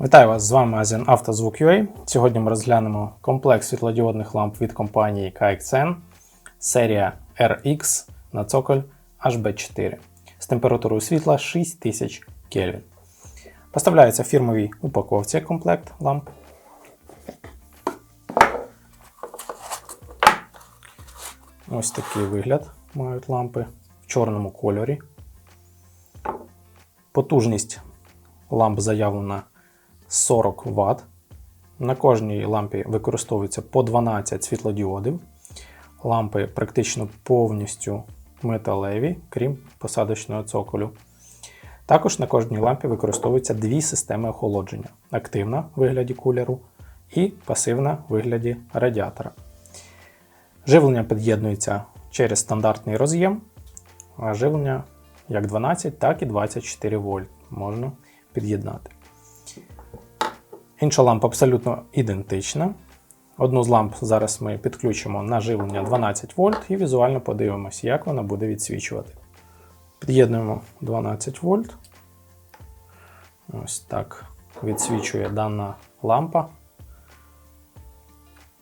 Вітаю вас! З вами магазин «Автозвук.UA». Сьогодні ми розглянемо комплект світлодіодних ламп від компанії KXN, серія RX на цоколь HB4 з температурою світла 6000 Кельвін. Поставляється в фірмовій упаковці комплект ламп. Ось такий вигляд мають лампи в чорному кольорі. Потужність ламп заявлена 40 Вт. На кожній лампі використовується по 12 світлодіодів. Лампи практично повністю металеві, крім посадочного цоколю. Також на кожній лампі використовуються дві системи охолодження: активна в вигляді кулеру і пасивна в вигляді радіатора. Живлення під'єднується через стандартний роз'єм, а живлення як 12, так і 24 вольт можна під'єднати. Інша лампа абсолютно ідентична. Одну з ламп зараз ми підключимо на живлення 12 вольт і візуально подивимося, як вона буде відсвічувати. Під'єднуємо 12 вольт. Ось так відсвічує дана лампа.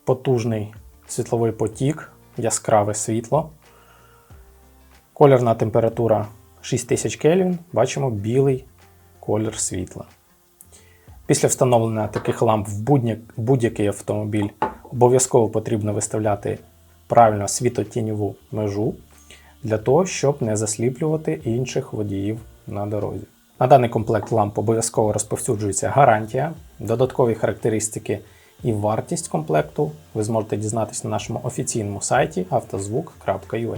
Потужний світловий потік, яскраве світло. Кольорна температура 6000 Кельвін. Бачимо білий колір світла. Після встановлення таких ламп в будь- будь-який автомобіль обов'язково потрібно виставляти правильно світотіньову межу для того, щоб не засліплювати інших водіїв на дорозі. На даний комплект ламп обов'язково розповсюджується гарантія, додаткові характеристики і вартість комплекту ви зможете дізнатися на нашому офіційному сайті автозвук.ua.